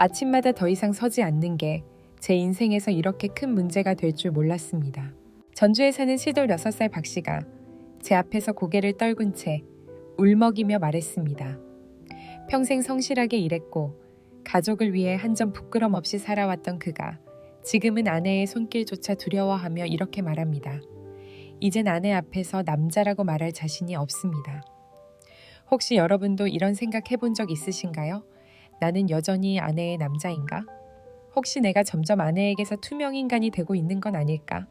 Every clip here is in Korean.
아침마다 더 이상 서지 않는 게 제 인생에서 이렇게 큰 문제가 될 줄 몰랐습니다. 전주에 사는 시돌 6살 박 씨가 제 앞에서 고개를 떨군 채 울먹이며 말했습니다. 평생 성실하게 일했고 가족을 위해 한 점 부끄럼 없이 살아왔던 그가 지금은 아내의 손길조차 두려워하며 이렇게 말합니다. 이젠 아내 앞에서 남자라고 말할 자신이 없습니다. 혹시 여러분도 이런 생각 해본 적 있으신가요? 나는 여전히 아내의 남자인가? 혹시 내가 점점 아내에게서 투명 인간이 되고 있는 건 아닐까?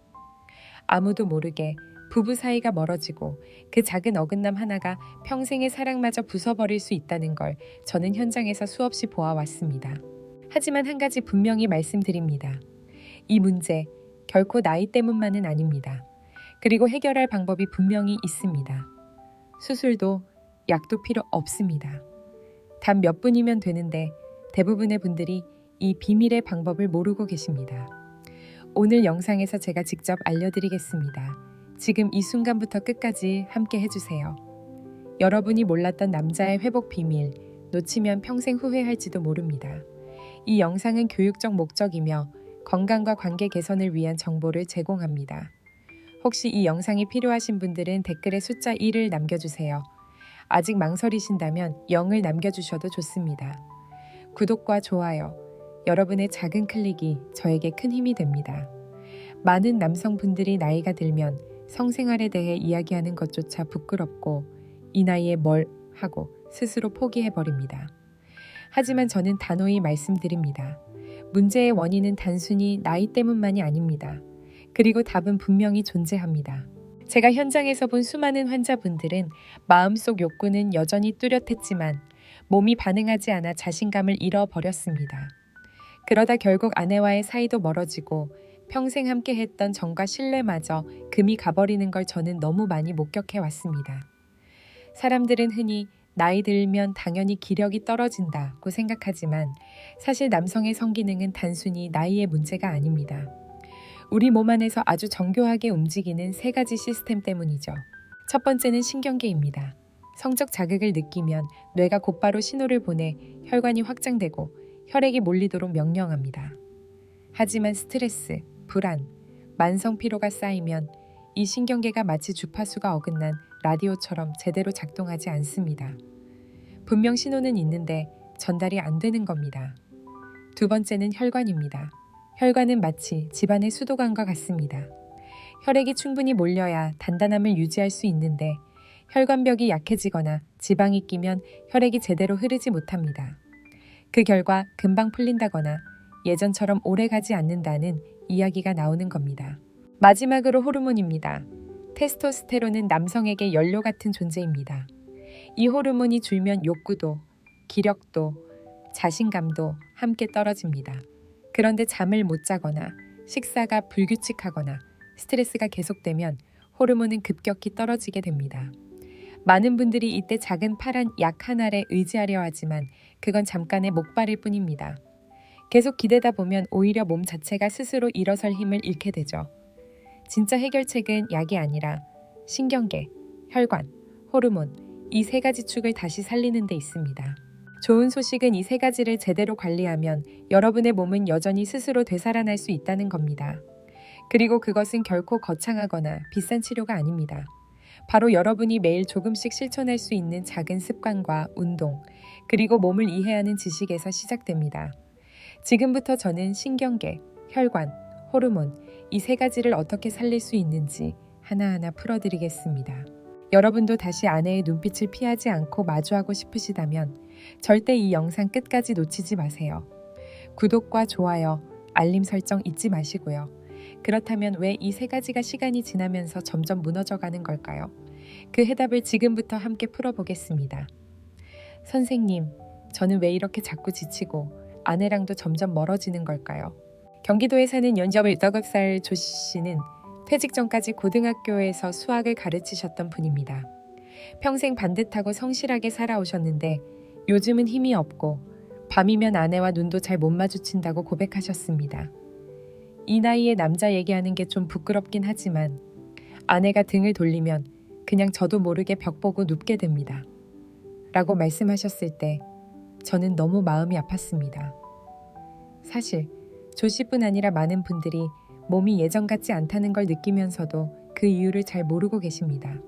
아무도 모르게 부부 사이가 멀어지고 그 작은 어긋남 하나가 평생의 사랑마저 부숴버릴 수 있다는 걸 저는 현장에서 수없이 보아왔습니다. 하지만 한 가지 분명히 말씀드립니다. 이 문제 결코 나이 때문만은 아닙니다. 그리고 해결할 방법이 분명히 있습니다. 수술도 약도 필요 없습니다. 단 몇 분이면 되는데 대부분의 분들이 이 비밀의 방법을 모르고 계십니다. 오늘 영상에서 제가 직접 알려드리겠습니다. 지금 이 순간부터 끝까지 함께 해주세요. 여러분이 몰랐던 남자의 회복 비밀, 놓치면 평생 후회할지도 모릅니다. 이 영상은 교육적 목적이며 건강과 관계 개선을 위한 정보를 제공합니다. 혹시 이 영상이 필요하신 분들은 댓글에 숫자 1을 남겨주세요. 아직 망설이신다면 0을 남겨주셔도 좋습니다. 구독과 좋아요, 여러분의 작은 클릭이 저에게 큰 힘이 됩니다. 많은 남성분들이 나이가 들면 성생활에 대해 이야기하는 것조차 부끄럽고 이 나이에 뭘 하고 스스로 포기해버립니다. 하지만 저는 단호히 말씀드립니다. 문제의 원인은 단순히 나이 때문만이 아닙니다. 그리고 답은 분명히 존재합니다. 제가 현장에서 본 수많은 환자분들은 마음속 욕구는 여전히 뚜렷했지만 몸이 반응하지 않아 자신감을 잃어버렸습니다. 그러다 결국 아내와의 사이도 멀어지고 평생 함께 했던 정과 신뢰마저 금이 가버리는 걸 저는 너무 많이 목격해 왔습니다. 사람들은 흔히 나이 들면 당연히 기력이 떨어진다고 생각하지만 사실 남성의 성기능은 단순히 나이의 문제가 아닙니다. 우리 몸 안에서 아주 정교하게 움직이는 세 가지 시스템 때문이죠. 첫 번째는 신경계입니다. 성적 자극을 느끼면 뇌가 곧바로 신호를 보내 혈관이 확장되고 혈액이 몰리도록 명령합니다. 하지만 스트레스, 불안, 만성 피로가 쌓이면 이 신경계가 마치 주파수가 어긋난 라디오처럼 제대로 작동하지 않습니다. 분명 신호는 있는데 전달이 안 되는 겁니다. 두 번째는 혈관입니다. 혈관은 마치 집안의 수도관과 같습니다. 혈액이 충분히 몰려야 단단함을 유지할 수 있는데 혈관벽이 약해지거나 지방이 끼면 혈액이 제대로 흐르지 못합니다. 그 결과 금방 풀린다거나 예전처럼 오래 가지 않는다는 이야기가 나오는 겁니다. 마지막으로 호르몬입니다. 테스토스테론은 남성에게 연료 같은 존재입니다. 이 호르몬이 줄면 욕구도, 기력도, 자신감도 함께 떨어집니다. 그런데 잠을 못 자거나 식사가 불규칙하거나 스트레스가 계속되면 호르몬은 급격히 떨어지게 됩니다. 많은 분들이 이때 작은 파란 약 하나에 의지하려 하지만 그건 잠깐의 목발일 뿐입니다. 계속 기대다 보면 오히려 몸 자체가 스스로 일어설 힘을 잃게 되죠. 진짜 해결책은 약이 아니라 신경계, 혈관, 호르몬 이 세 가지 축을 다시 살리는 데 있습니다. 좋은 소식은 이 세 가지를 제대로 관리하면 여러분의 몸은 여전히 스스로 되살아날 수 있다는 겁니다. 그리고 그것은 결코 거창하거나 비싼 치료가 아닙니다. 바로 여러분이 매일 조금씩 실천할 수 있는 작은 습관과 운동, 그리고 몸을 이해하는 지식에서 시작됩니다. 지금부터 저는 신경계, 혈관, 호르몬 이 세 가지를 어떻게 살릴 수 있는지 하나하나 풀어드리겠습니다. 여러분도 다시 아내의 눈빛을 피하지 않고 마주하고 싶으시다면 절대 이 영상 끝까지 놓치지 마세요. 구독과 좋아요, 알림 설정 잊지 마시고요. 그렇다면 왜 이 세 가지가 시간이 지나면서 점점 무너져 가는 걸까요? 그 해답을 지금부터 함께 풀어보겠습니다. 선생님, 저는 왜 이렇게 자꾸 지치고 아내랑도 점점 멀어지는 걸까요? 경기도에 사는 연접 8살 조 씨는 퇴직 전까지 고등학교에서 수학을 가르치셨던 분입니다. 평생 반듯하고 성실하게 살아오셨는데 요즘은 힘이 없고 밤이면 아내와 눈도 잘 못 마주친다고 고백하셨습니다. 이 나이에 남자 얘기하는 게 좀 부끄럽긴 하지만 아내가 등을 돌리면 그냥 저도 모르게 벽 보고 눕게 됩니다. 라고 말씀하셨을 때 저는 너무 마음이 아팠습니다. 사실 조 씨뿐 아니라 많은 분들이 몸이 예전 같지 않다는 걸 느끼면서도 그 이유를 잘 모르고 계십니다.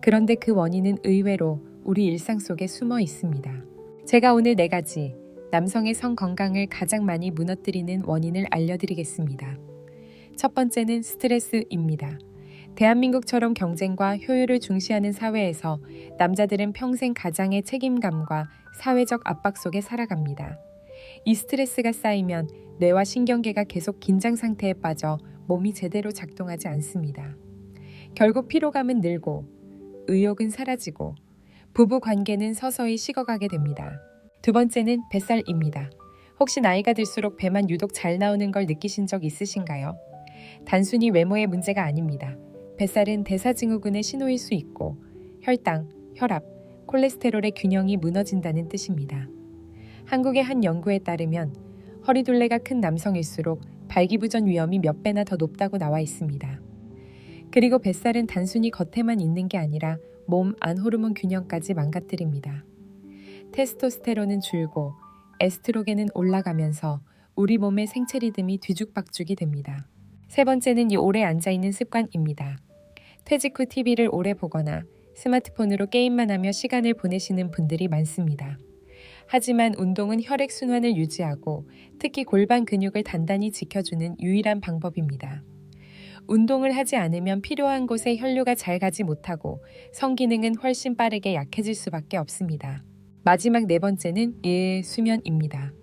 그런데 그 원인은 의외로 우리 일상 속에 숨어 있습니다. 제가 오늘 네 가지 남성의 성 건강을 가장 많이 무너뜨리는 원인을 알려드리겠습니다. 첫 번째는 스트레스입니다. 대한민국처럼 경쟁과 효율을 중시하는 사회에서 남자들은 평생 가장의 책임감과 사회적 압박 속에 살아갑니다. 이 스트레스가 쌓이면 뇌와 신경계가 계속 긴장 상태에 빠져 몸이 제대로 작동하지 않습니다. 결국 피로감은 늘고 의욕은 사라지고 부부 관계는 서서히 식어가게 됩니다. 두 번째는 뱃살입니다. 혹시 나이가 들수록 배만 유독 잘 나오는 걸 느끼신 적 있으신가요? 단순히 외모의 문제가 아닙니다. 뱃살은 대사증후군의 신호일 수 있고 혈당, 혈압, 콜레스테롤의 균형이 무너진다는 뜻입니다. 한국의 한 연구에 따르면 허리둘레가 큰 남성일수록 발기부전 위험이 몇 배나 더 높다고 나와 있습니다. 그리고 뱃살은 단순히 겉에만 있는 게 아니라 몸 안 호르몬 균형까지 망가뜨립니다. 테스토스테론은 줄고 에스트로겐은 올라가면서 우리 몸의 생체 리듬이 뒤죽박죽이 됩니다. 세 번째는 이 오래 앉아 있는 습관입니다. 퇴직 후 TV를 오래 보거나 스마트폰으로 게임만 하며 시간을 보내시는 분들이 많습니다. 하지만 운동은 혈액 순환을 유지하고 특히 골반 근육을 단단히 지켜주는 유일한 방법입니다. 운동을 하지 않으면 필요한 곳에 혈류가 잘 가지 못하고 성기능은 훨씬 빠르게 약해질 수밖에 없습니다. 마지막 네 번째는 예, 수면입니다.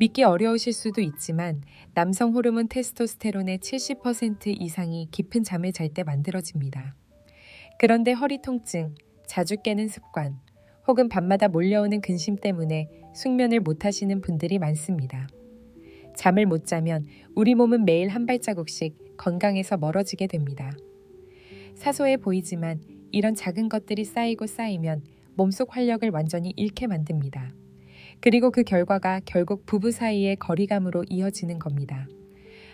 믿기 어려우실 수도 있지만 남성 호르몬 테스토스테론의 70% 이상이 깊은 잠을 잘 때 만들어집니다. 그런데 허리 통증, 자주 깨는 습관, 혹은 밤마다 몰려오는 근심 때문에 숙면을 못 하시는 분들이 많습니다. 잠을 못 자면 우리 몸은 매일 한 발자국씩 건강에서 멀어지게 됩니다. 사소해 보이지만 이런 작은 것들이 쌓이고 쌓이면 몸속 활력을 완전히 잃게 만듭니다. 그리고 그 결과가 결국 부부 사이의 거리감으로 이어지는 겁니다.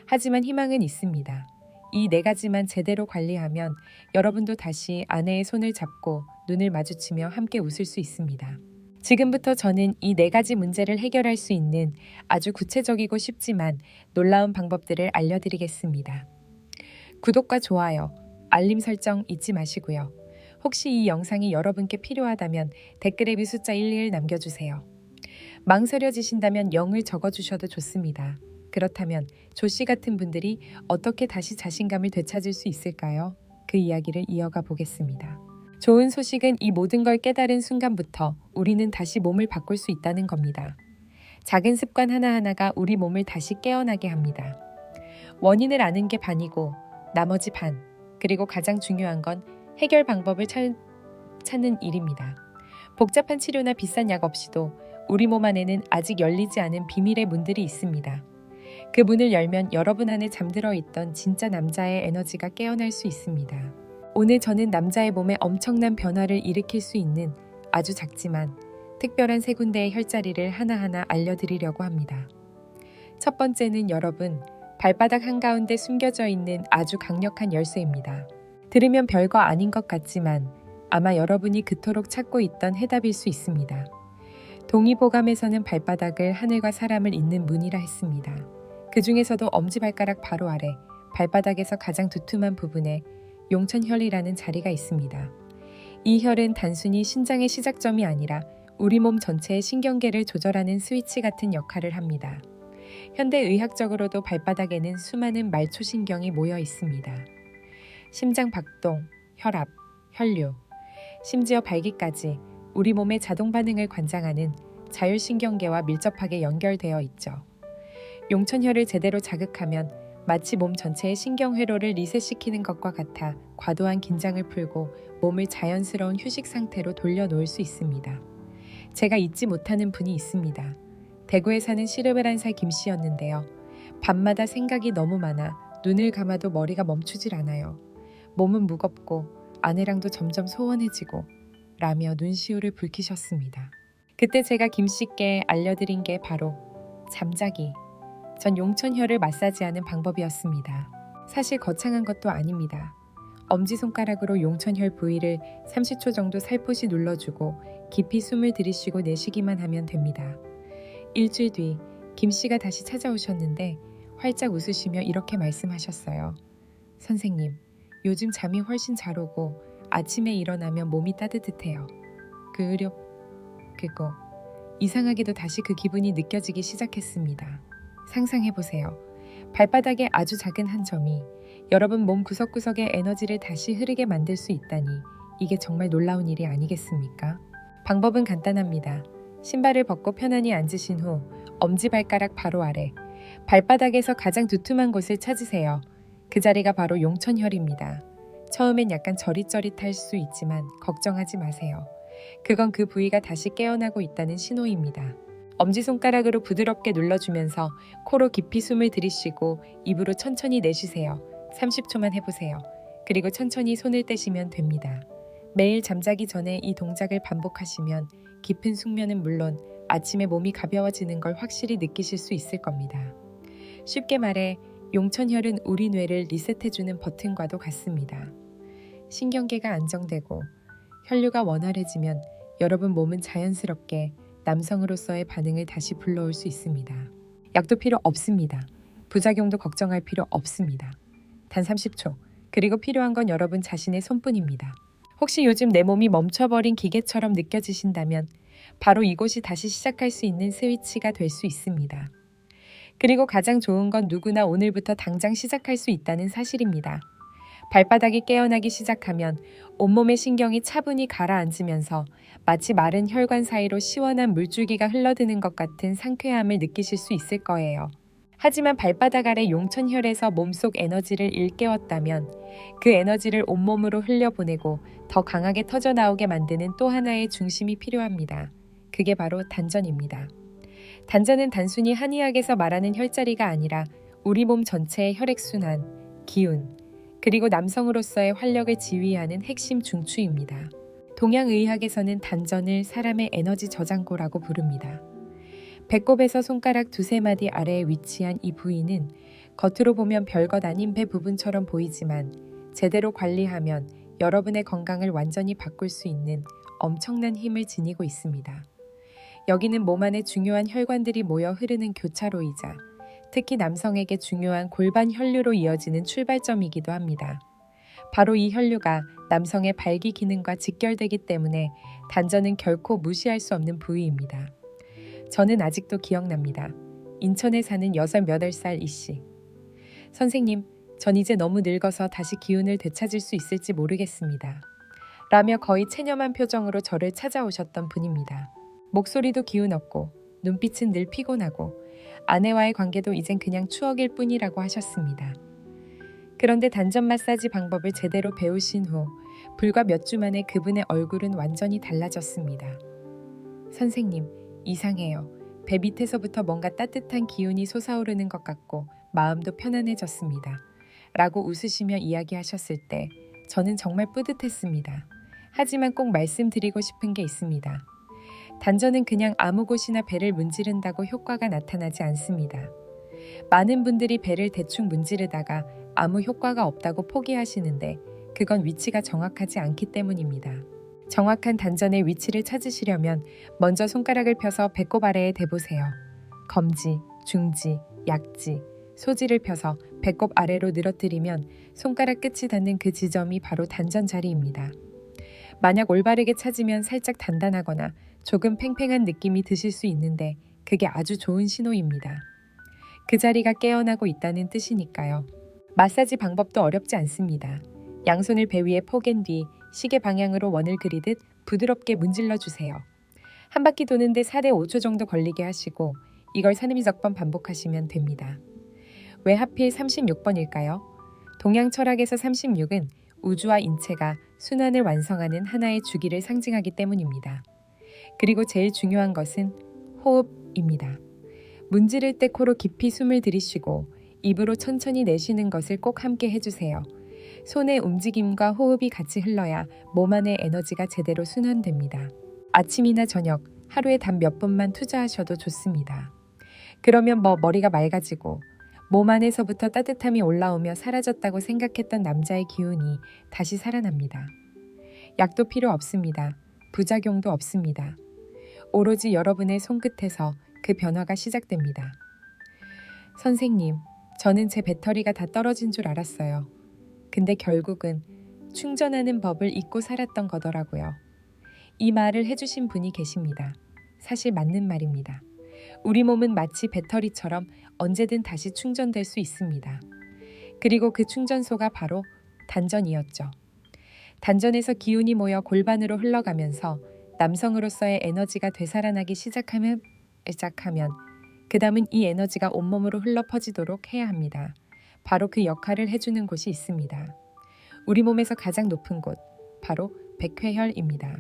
하지만 희망은 있습니다. 이 네 가지만 제대로 관리하면 여러분도 다시 아내의 손을 잡고 눈을 마주치며 함께 웃을 수 있습니다. 지금부터 저는 이 네 가지 문제를 해결할 수 있는 아주 구체적이고 쉽지만 놀라운 방법들을 알려드리겠습니다. 구독과 좋아요, 알림 설정 잊지 마시고요. 혹시 이 영상이 여러분께 필요하다면 댓글에 미숫자 11 남겨주세요. 망설여지신다면 0을 적어주셔도 좋습니다. 그렇다면 조씨 같은 분들이 어떻게 다시 자신감을 되찾을 수 있을까요? 그 이야기를 이어가 보겠습니다. 좋은 소식은 이 모든 걸 깨달은 순간부터 우리는 다시 몸을 바꿀 수 있다는 겁니다. 작은 습관 하나하나가 우리 몸을 다시 깨어나게 합니다. 원인을 아는 게 반이고 나머지 반, 그리고 가장 중요한 건 해결 방법을 찾, 찾는 일입니다. 복잡한 치료나 비싼 약 없이도 우리 몸 안에는 아직 열리지 않은 비밀의 문들이 있습니다. 그 문을 열면 여러분 안에 잠들어 있던 진짜 남자의 에너지가 깨어날 수 있습니다. 오늘 저는 남자의 몸에 엄청난 변화를 일으킬 수 있는 아주 작지만 특별한 세 군데의 혈자리를 하나하나 알려드리려고 합니다. 첫 번째는 여러분, 발바닥 한가운데 숨겨져 있는 아주 강력한 열쇠입니다. 들으면 별거 아닌 것 같지만 아마 여러분이 그토록 찾고 있던 해답일 수 있습니다. 동의보감에서는 발바닥을 하늘과 사람을 잇는 문이라 했습니다. 그 중에서도 엄지발가락 바로 아래 발바닥에서 가장 두툼한 부분에 용천혈이라는 자리가 있습니다. 이 혈은 단순히 신장의 시작점이 아니라 우리 몸 전체의 신경계를 조절하는 스위치 같은 역할을 합니다. 현대 의학적으로도 발바닥에는 수많은 말초신경이 모여 있습니다. 심장 박동, 혈압, 혈류, 심지어 발기까지 우리 몸의 자동 반응을 관장하는 자율신경계와 밀접하게 연결되어 있죠. 용천혈을 제대로 자극하면 마치 몸 전체의 신경회로를 리셋시키는 것과 같아 과도한 긴장을 풀고 몸을 자연스러운 휴식 상태로 돌려놓을 수 있습니다. 제가 잊지 못하는 분이 있습니다. 대구에 사는 시르베란살 김씨였는데요. 밤마다 생각이 너무 많아 눈을 감아도 머리가 멈추질 않아요. 몸은 무겁고 아내랑도 점점 소원해지고 라며 눈시울을 붉히셨습니다. 그때 제가 김씨께 알려드린 게 바로 잠자기 전 용천혈을 마사지하는 방법이었습니다. 사실 거창한 것도 아닙니다. 엄지손가락으로 용천혈 부위를 30초 정도 살포시 눌러주고 깊이 숨을 들이쉬고 내쉬기만 하면 됩니다. 일주일 뒤 김 씨가 다시 찾아오셨는데 활짝 웃으시며 이렇게 말씀하셨어요. 선생님, 요즘 잠이 훨씬 잘 오고 아침에 일어나면 몸이 따뜻해요. 그 의료 그거 이상하게도 다시 그 기분이 느껴지기 시작했습니다. 상상해 보세요. 발바닥에 아주 작은 한 점이 여러분 몸 구석구석의 에너지를 다시 흐르게 만들 수 있다니 이게 정말 놀라운 일이 아니겠습니까? 방법은 간단합니다. 신발을 벗고 편안히 앉으신 후 엄지발가락 바로 아래 발바닥에서 가장 두툼한 곳을 찾으세요. 그 자리가 바로 용천혈입니다. 처음엔 약간 저릿저릿할 수 있지만 걱정하지 마세요. 그건 그 부위가 다시 깨어나고 있다는 신호입니다. 엄지손가락으로 부드럽게 눌러주면서 코로 깊이 숨을 들이쉬고 입으로 천천히 내쉬세요. 30초만 해보세요. 그리고 천천히 손을 떼시면 됩니다. 매일 잠자기 전에 이 동작을 반복하시면 깊은 숙면은 물론 아침에 몸이 가벼워지는 걸 확실히 느끼실 수 있을 겁니다. 쉽게 말해 용천혈은 우리 뇌를 리셋해주는 버튼과도 같습니다. 신경계가 안정되고 혈류가 원활해지면 여러분 몸은 자연스럽게 남성으로서의 반응을 다시 불러올 수 있습니다. 약도 필요 없습니다. 부작용도 걱정할 필요 없습니다. 단 30초. 그리고 필요한 건 여러분 자신의 손뿐입니다. 혹시 요즘 내 몸이 멈춰버린 기계처럼 느껴지신다면 바로 이곳이 다시 시작할 수 있는 스위치가 될 수 있습니다. 그리고 가장 좋은 건 누구나 오늘부터 당장 시작할 수 있다는 사실입니다. 발바닥이 깨어나기 시작하면 온몸의 신경이 차분히 가라앉으면서 마치 마른 혈관 사이로 시원한 물줄기가 흘러드는 것 같은 상쾌함을 느끼실 수 있을 거예요. 하지만 발바닥 아래 용천혈에서 몸속 에너지를 일깨웠다면 그 에너지를 온몸으로 흘려보내고 더 강하게 터져나오게 만드는 또 하나의 중심이 필요합니다. 그게 바로 단전입니다. 단전은 단순히 한의학에서 말하는 혈자리가 아니라 우리 몸 전체의 혈액순환, 기운, 그리고 남성으로서의 활력을 지휘하는 핵심 중추입니다. 동양의학에서는 단전을 사람의 에너지 저장고라고 부릅니다. 배꼽에서 손가락 두세 마디 아래에 위치한 이 부위는 겉으로 보면 별것 아닌 배 부분처럼 보이지만 제대로 관리하면 여러분의 건강을 완전히 바꿀 수 있는 엄청난 힘을 지니고 있습니다. 여기는 몸 안에 중요한 혈관들이 모여 흐르는 교차로이자 특히 남성에게 중요한 골반 혈류로 이어지는 출발점이기도 합니다. 바로 이 혈류가 남성의 발기 기능과 직결되기 때문에 단전은 결코 무시할 수 없는 부위입니다. 저는 아직도 기억납니다. 인천에 사는 여섯 여덟 살 이씨. 선생님, 전 이제 너무 늙어서 다시 기운을 되찾을 수 있을지 모르겠습니다. 라며 거의 체념한 표정으로 저를 찾아오셨던 분입니다. 목소리도 기운 없고 눈빛은 늘 피곤하고 아내와의 관계도 이젠 그냥 추억일 뿐이라고 하셨습니다. 그런데 단전 마사지 방법을 제대로 배우신 후 불과 몇 주 만에 그분의 얼굴은 완전히 달라졌습니다. 선생님, 이상해요. 배 밑에서부터 뭔가 따뜻한 기운이 솟아오르는 것 같고 마음도 편안해졌습니다. 라고 웃으시며 이야기하셨을 때 저는 정말 뿌듯했습니다. 하지만 꼭 말씀드리고 싶은 게 있습니다. 단전은 그냥 아무 곳이나 배를 문지른다고 효과가 나타나지 않습니다. 많은 분들이 배를 대충 문지르다가 아무 효과가 없다고 포기하시는데 그건 위치가 정확하지 않기 때문입니다. 정확한 단전의 위치를 찾으시려면 먼저 손가락을 펴서 배꼽 아래에 대보세요. 검지, 중지, 약지, 소지를 펴서 배꼽 아래로 늘어뜨리면 손가락 끝이 닿는 그 지점이 바로 단전 자리입니다. 만약 올바르게 찾으면 살짝 단단하거나 조금 팽팽한 느낌이 드실 수 있는데 그게 아주 좋은 신호입니다. 그 자리가 깨어나고 있다는 뜻이니까요. 마사지 방법도 어렵지 않습니다. 양손을 배 위에 포갠 뒤 시계 방향으로 원을 그리듯 부드럽게 문질러 주세요. 한 바퀴 도는데 4대 5초 정도 걸리게 하시고 이걸 36번 반복하시면 됩니다. 왜 하필 36번일까요? 동양 철학에서 36은 우주와 인체가 순환을 완성하는 하나의 주기를 상징하기 때문입니다. 그리고 제일 중요한 것은 호흡입니다. 문지를 때 코로 깊이 숨을 들이쉬고 입으로 천천히 내쉬는 것을 꼭 함께 해주세요. 손의 움직임과 호흡이 같이 흘러야 몸 안의 에너지가 제대로 순환됩니다. 아침이나 저녁, 하루에 단 몇 분만 투자하셔도 좋습니다. 그러면 뭐 머리가 맑아지고 몸 안에서부터 따뜻함이 올라오며 사라졌다고 생각했던 남자의 기운이 다시 살아납니다. 약도 필요 없습니다. 부작용도 없습니다. 오로지 여러분의 손끝에서 그 변화가 시작됩니다. 선생님, 저는 제 배터리가 다 떨어진 줄 알았어요. 근데 결국은 충전하는 법을 잊고 살았던 거더라고요. 이 말을 해주신 분이 계십니다. 사실 맞는 말입니다. 우리 몸은 마치 배터리처럼 언제든 다시 충전될 수 있습니다. 그리고 그 충전소가 바로 단전이었죠. 단전에서 기운이 모여 골반으로 흘러가면서 남성으로서의 에너지가 되살아나기 시작하면 시작하면 그 다음은 이 에너지가 온몸으로 흘러 퍼지도록 해야 합니다. 바로 그 역할을 해주는 곳이 있습니다. 우리 몸에서 가장 높은 곳, 바로 백회혈입니다.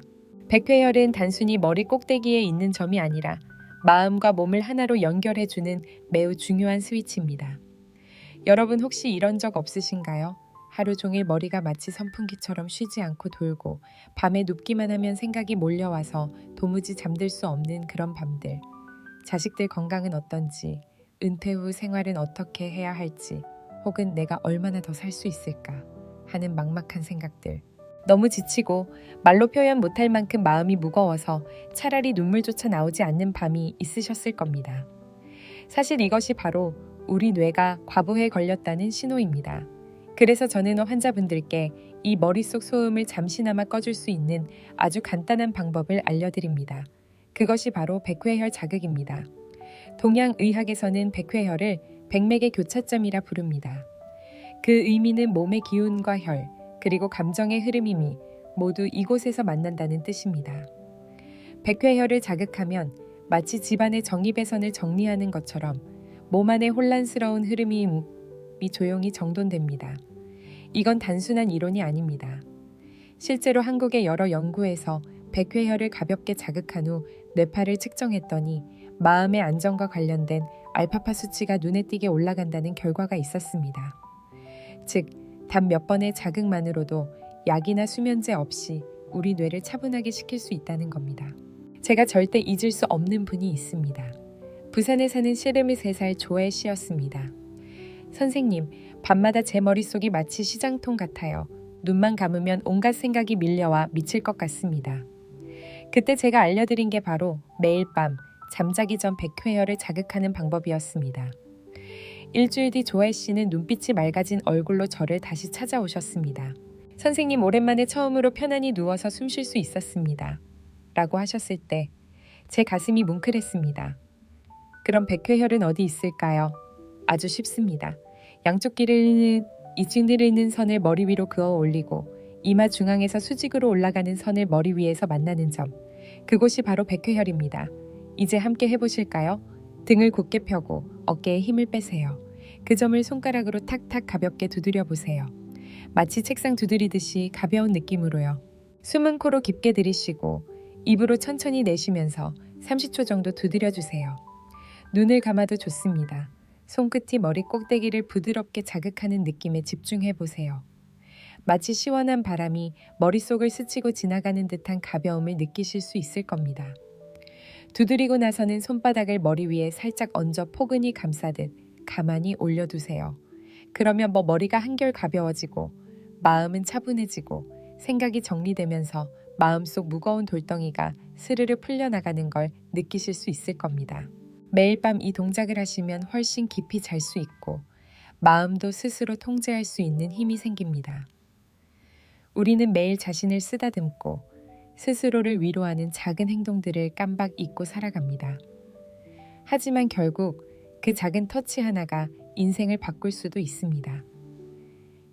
백회혈은 단순히 머리 꼭대기에 있는 점이 아니라 마음과 몸을 하나로 연결해주는 매우 중요한 스위치입니다. 여러분 혹시 이런 적 없으신가요? 하루 종일 머리가 마치 선풍기처럼 쉬지 않고 돌고 밤에 눕기만 하면 생각이 몰려와서 도무지 잠들 수 없는 그런 밤들. 자식들 건강은 어떤지, 은퇴 후 생활은 어떻게 해야 할지, 혹은 내가 얼마나 더 살 수 있을까 하는 막막한 생각들. 너무 지치고 말로 표현 못할 만큼 마음이 무거워서 차라리 눈물조차 나오지 않는 밤이 있으셨을 겁니다. 사실 이것이 바로 우리 뇌가 과부에 걸렸다는 신호입니다. 그래서 저는 환자분들께 이 머릿속 소음을 잠시나마 꺼줄 수 있는 아주 간단한 방법을 알려드립니다. 그것이 바로 백회혈 자극입니다. 동양의학에서는 백회혈을 백맥의 교차점이라 부릅니다. 그 의미는 몸의 기운과 혈, 그리고 감정의 흐름임이 모두 이곳에서 만난다는 뜻입니다. 백회혈을 자극하면 마치 집안의 정리배선을 정리하는 것처럼 몸 안의 혼란스러운 흐름이 조용히 정돈됩니다. 이건 단순한 이론이 아닙니다. 실제로 한국의 여러 연구에서 백회혈을 가볍게 자극한 후 뇌파를 측정했더니 마음의 안정과 관련된 알파파 수치가 눈에 띄게 올라간다는 결과가 있었습니다. 즉, 단 몇 번의 자극만으로도 약이나 수면제 없이 우리 뇌를 차분하게 시킬 수 있다는 겁니다. 제가 절대 잊을 수 없는 분이 있습니다. 부산에 사는 73살 조애 씨였습니다. 선생님, 밤마다 제 머릿속이 마치 시장통 같아요. 눈만 감으면 온갖 생각이 밀려와 미칠 것 같습니다. 그때 제가 알려드린 게 바로 매일 밤 잠자기 전 백회혈을 자극하는 방법이었습니다. 일주일 뒤 조애 씨는 눈빛이 맑아진 얼굴로 저를 다시 찾아오셨습니다. 선생님 오랜만에 처음으로 편안히 누워서 숨 쉴 수 있었습니다. 라고 하셨을 때 제 가슴이 뭉클했습니다. 그럼 백회혈은 어디 있을까요? 아주 쉽습니다. 양쪽 길을 있는 이층들을 있는 선을 머리 위로 그어 올리고 이마 중앙에서 수직으로 올라가는 선을 머리 위에서 만나는 점. 그곳이 바로 백회혈입니다. 이제 함께 해보실까요? 등을 곧게 펴고 어깨에 힘을 빼세요. 그 점을 손가락으로 탁탁 가볍게 두드려 보세요. 마치 책상 두드리듯이 가벼운 느낌으로요. 숨은 코로 깊게 들이쉬고 입으로 천천히 내쉬면서 30초 정도 두드려 주세요. 눈을 감아도 좋습니다. 손끝이 머리 꼭대기를 부드럽게 자극하는 느낌에 집중해 보세요. 마치 시원한 바람이 머릿속을 스치고 지나가는 듯한 가벼움을 느끼실 수 있을 겁니다. 두드리고 나서는 손바닥을 머리 위에 살짝 얹어 포근히 감싸듯 가만히 올려두세요. 그러면 뭐 머리가 한결 가벼워지고 마음은 차분해지고 생각이 정리되면서 마음속 무거운 돌덩이가 스르르 풀려나가는 걸 느끼실 수 있을 겁니다. 매일 밤 이 동작을 하시면 훨씬 깊이 잘 수 있고 마음도 스스로 통제할 수 있는 힘이 생깁니다. 우리는 매일 자신을 쓰다듬고 스스로를 위로하는 작은 행동들을 깜박 잊고 살아갑니다. 하지만 결국 그 작은 터치 하나가 인생을 바꿀 수도 있습니다.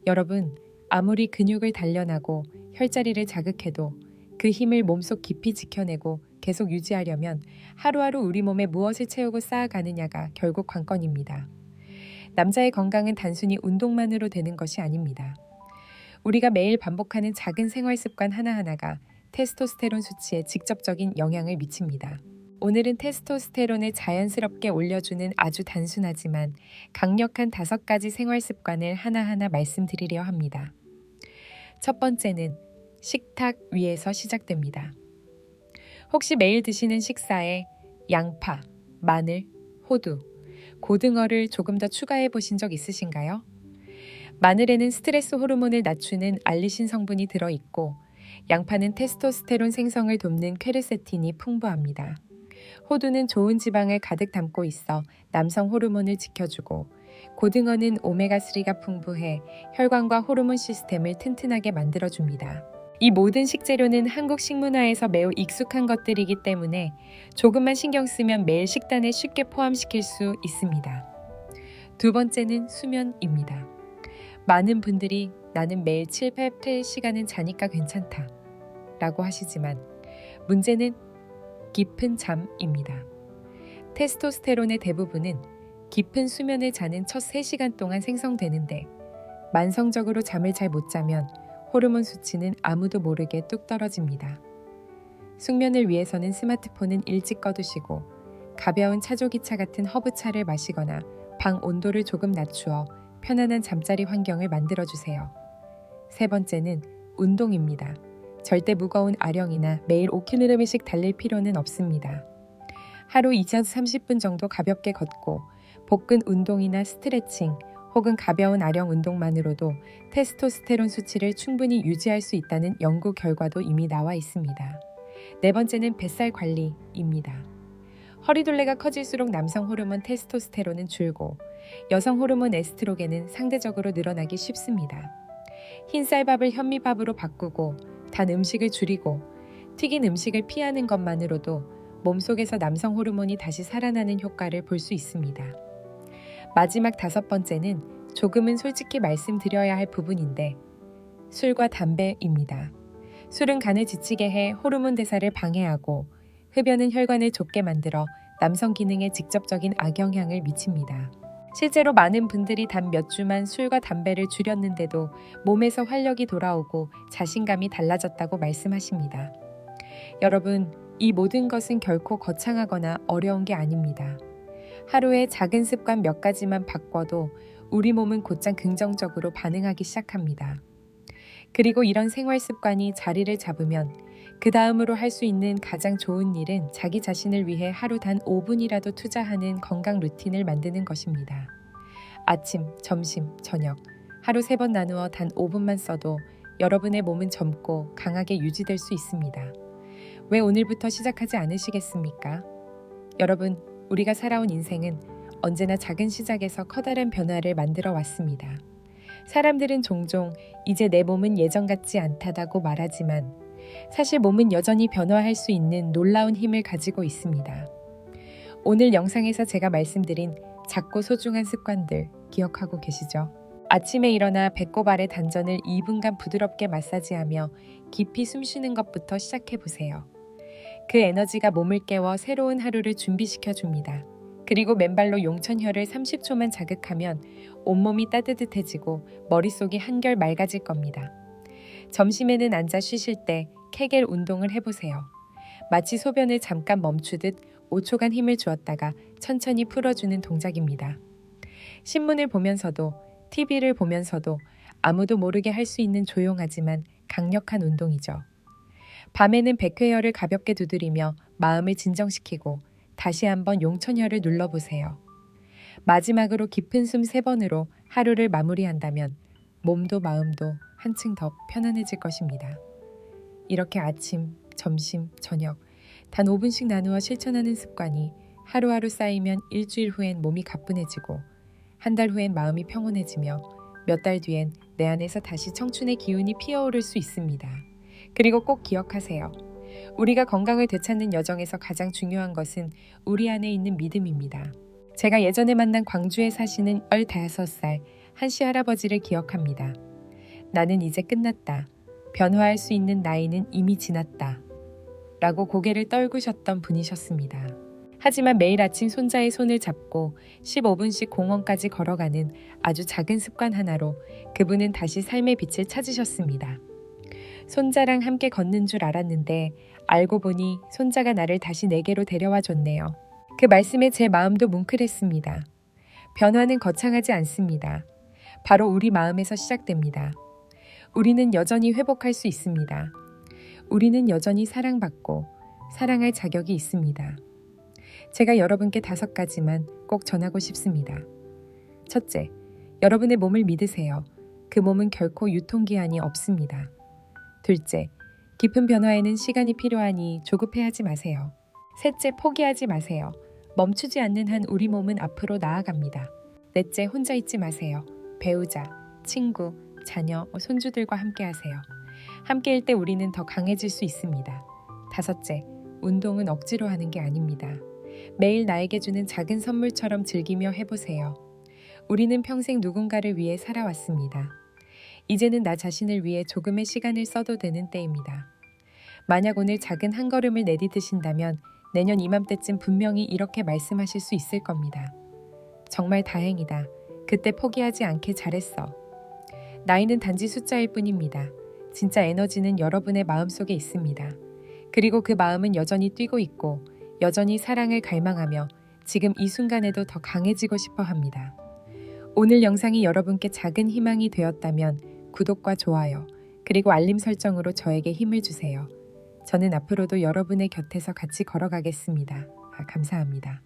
여러분, 아무리 근육을 단련하고 혈자리를 자극해도 그 힘을 몸속 깊이 지켜내고 계속 유지하려면 하루하루 우리 몸에 무엇을 채우고 쌓아가느냐가 결국 관건입니다. 남자의 건강은 단순히 운동만으로 되는 것이 아닙니다. 우리가 매일 반복하는 작은 생활 습관 하나하나가 테스토스테론 수치에 직접적인 영향을 미칩니다. 오늘은 테스토스테론을 자연스럽게 올려주는 아주 단순하지만 강력한 다섯 가지 생활 습관을 하나하나 말씀드리려 합니다. 첫 번째는 식탁 위에서 시작됩니다. 혹시 매일 드시는 식사에 양파, 마늘, 호두, 고등어를 조금 더 추가해 보신 적 있으신가요? 마늘에는 스트레스 호르몬을 낮추는 알리신 성분이 들어 있고 양파는 테스토스테론 생성을 돕는 퀘르세틴이 풍부합니다. 호두는 좋은 지방을 가득 담고 있어 남성 호르몬을 지켜주고 고등어는 오메가3가 풍부해 혈관과 호르몬 시스템을 튼튼하게 만들어줍니다. 이 모든 식재료는 한국 식문화에서 매우 익숙한 것들이기 때문에 조금만 신경 쓰면 매일 식단에 쉽게 포함시킬 수 있습니다. 두 번째는 수면입니다. 많은 분들이 나는 매일 7, 8회 시간은 자니까 괜찮다 라고 하시지만 문제는 깊은 잠입니다. 테스토스테론의 대부분은 깊은 수면을 자는 첫 3시간 동안 생성되는데 만성적으로 잠을 잘 못 자면 호르몬 수치는 아무도 모르게 뚝 떨어집니다. 숙면을 위해서는 스마트폰은 일찍 꺼두시고 가벼운 차조기차 같은 허브차를 마시거나 방 온도를 조금 낮추어 편안한 잠자리 환경을 만들어 주세요. 세 번째는 운동입니다. 절대 무거운 아령이나 매일 5km씩 달릴 필요는 없습니다. 하루 230분 정도 가볍게 걷고 복근 운동이나 스트레칭 혹은 가벼운 아령 운동만으로도 테스토스테론 수치를 충분히 유지할 수 있다는 연구 결과도 이미 나와 있습니다. 네 번째는 뱃살 관리입니다. 허리둘레가 커질수록 남성 호르몬 테스토스테론은 줄고 여성 호르몬 에스트로겐은 상대적으로 늘어나기 쉽습니다. 흰쌀밥을 현미밥으로 바꾸고 단 음식을 줄이고 튀긴 음식을 피하는 것만으로도 몸속에서 남성 호르몬이 다시 살아나는 효과를 볼 수 있습니다. 마지막 다섯 번째는 조금은 솔직히 말씀드려야 할 부분인데 술과 담배입니다. 술은 간을 지치게 해 호르몬 대사를 방해하고 흡연은 혈관을 좁게 만들어 남성 기능에 직접적인 악영향을 미칩니다. 실제로 많은 분들이 단 몇 주만 술과 담배를 줄였는데도 몸에서 활력이 돌아오고 자신감이 달라졌다고 말씀하십니다. 여러분, 이 모든 것은 결코 거창하거나 어려운 게 아닙니다. 하루에 작은 습관 몇 가지만 바꿔도 우리 몸은 곧장 긍정적으로 반응하기 시작합니다. 그리고 이런 생활 습관이 자리를 잡으면 그 다음으로 할 수 있는 가장 좋은 일은 자기 자신을 위해 하루 단 5분이라도 투자하는 건강 루틴을 만드는 것입니다. 아침, 점심, 저녁 하루 세번 나누어 단 5분만 써도 여러분의 몸은 젊고 강하게 유지될 수 있습니다. 왜 오늘부터 시작하지 않으시겠습니까? 여러분, 우리가 살아온 인생은 언제나 작은 시작에서 커다란 변화를 만들어 왔습니다. 사람들은 종종 이제 내 몸은 예전 같지 않다고 말하지만 사실 몸은 여전히 변화할 수 있는 놀라운 힘을 가지고 있습니다. 오늘 영상에서 제가 말씀드린 작고 소중한 습관들 기억하고 계시죠? 아침에 일어나 배꼽 아래 단전을 2분간 부드럽게 마사지하며 깊이 숨 쉬는 것부터 시작해 보세요. 그 에너지가 몸을 깨워 새로운 하루를 준비시켜 줍니다. 그리고 맨발로 용천혈을 30초만 자극하면 온몸이 따뜻해지고 머릿속이 한결 맑아질 겁니다. 점심에는 앉아 쉬실 때 케겔 운동을 해보세요. 마치 소변을 잠깐 멈추듯 5초간 힘을 주었다가 천천히 풀어주는 동작입니다. 신문을 보면서도 TV를 보면서도 아무도 모르게 할 수 있는 조용하지만 강력한 운동이죠. 밤에는 백회혈을 가볍게 두드리며 마음을 진정시키고 다시 한번 용천혈을 눌러보세요. 마지막으로 깊은 숨 세 번으로 하루를 마무리한다면 몸도 마음도 한층 더 편안해질 것입니다. 이렇게 아침, 점심, 저녁 단 5분씩 나누어 실천하는 습관이 하루하루 쌓이면 일주일 후엔 몸이 가뿐해지고 한 달 후엔 마음이 평온해지며 몇 달 뒤엔 내 안에서 다시 청춘의 기운이 피어오를 수 있습니다. 그리고 꼭 기억하세요. 우리가 건강을 되찾는 여정에서 가장 중요한 것은 우리 안에 있는 믿음입니다. 제가 예전에 만난 광주에 사시는 15살 한시 할아버지를 기억합니다. 나는 이제 끝났다. 변화할 수 있는 나이는 이미 지났다. 라고 고개를 떨구셨던 분이셨습니다. 하지만 매일 아침 손자의 손을 잡고 15분씩 공원까지 걸어가는 아주 작은 습관 하나로 그분은 다시 삶의 빛을 찾으셨습니다. 손자랑 함께 걷는 줄 알았는데 알고 보니 손자가 나를 다시 내게로 데려와 줬네요. 그 말씀에 제 마음도 뭉클했습니다. 변화는 거창하지 않습니다. 바로 우리 마음에서 시작됩니다. 우리는 여전히 회복할 수 있습니다. 우리는 여전히 사랑받고 사랑할 자격이 있습니다. 제가 여러분께 다섯 가지만 꼭 전하고 싶습니다. 첫째, 여러분의 몸을 믿으세요. 그 몸은 결코 유통기한이 없습니다. 둘째, 깊은 변화에는 시간이 필요하니 조급해하지 마세요. 셋째, 포기하지 마세요. 멈추지 않는 한 우리 몸은 앞으로 나아갑니다. 넷째, 혼자 있지 마세요. 배우자, 친구, 자녀, 손주들과 함께 하세요. 함께일 때 우리는 더 강해질 수 있습니다. 다섯째, 운동은 억지로 하는 게 아닙니다. 매일 나에게 주는 작은 선물처럼 즐기며 해보세요. 우리는 평생 누군가를 위해 살아왔습니다. 이제는 나 자신을 위해 조금의 시간을 써도 되는 때입니다. 만약 오늘 작은 한 걸음을 내디드신다면 내년 이맘때쯤 분명히 이렇게 말씀하실 수 있을 겁니다. 정말 다행이다. 그때 포기하지 않게 잘했어. 나이는 단지 숫자일 뿐입니다. 진짜 에너지는 여러분의 마음속에 있습니다. 그리고 그 마음은 여전히 뛰고 있고 여전히 사랑을 갈망하며 지금 이 순간에도 더 강해지고 싶어 합니다. 오늘 영상이 여러분께 작은 희망이 되었다면 구독과 좋아요, 그리고 알림 설정으로 저에게 힘을 주세요. 저는 앞으로도 여러분의 곁에서 같이 걸어가겠습니다. 아, 감사합니다.